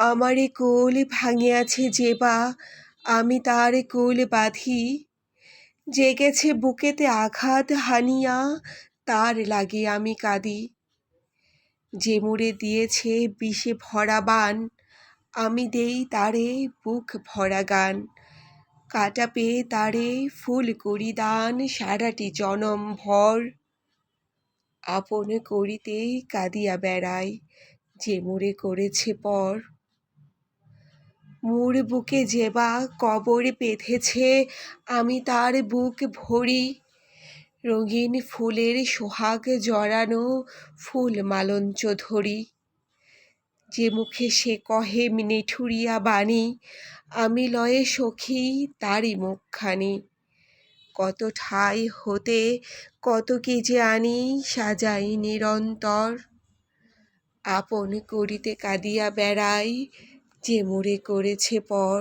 আমারে কোল ভাঙিয়াছে যে বা আমি তার কোল বাঁধি। জেগেছে বুকেতে আঘাত হানিয়া, তার লাগি আমি কাঁদি। যে মোরে দিয়েছে বিষে ভরা বান, আমি দেই তারে বুক ভরা গান। কাটা পেয়ে তারে ফুল করি দান, সারাটি জনম ভর। আপন করিতে কাঁদিয়া বেড়াই যে মোরে করেছে পর। মোর বুকে যেবা কবর বেঁধেছে, আমি তার বুক ভরি। রঙিন ফুলের সোহাগ জড়ানো ফুল মালঞ্চ ধরি। যে মুখে সে কহে নিঠুরিয়া বাণী, আমি লয়ে সখী, তারই মুখখানি। কত ঠাই হতে কত কি যে আনি সাজাই নিরন্তর। আপন করিতে কাঁদিয়া বেড়াই যে মরে করেছে পর।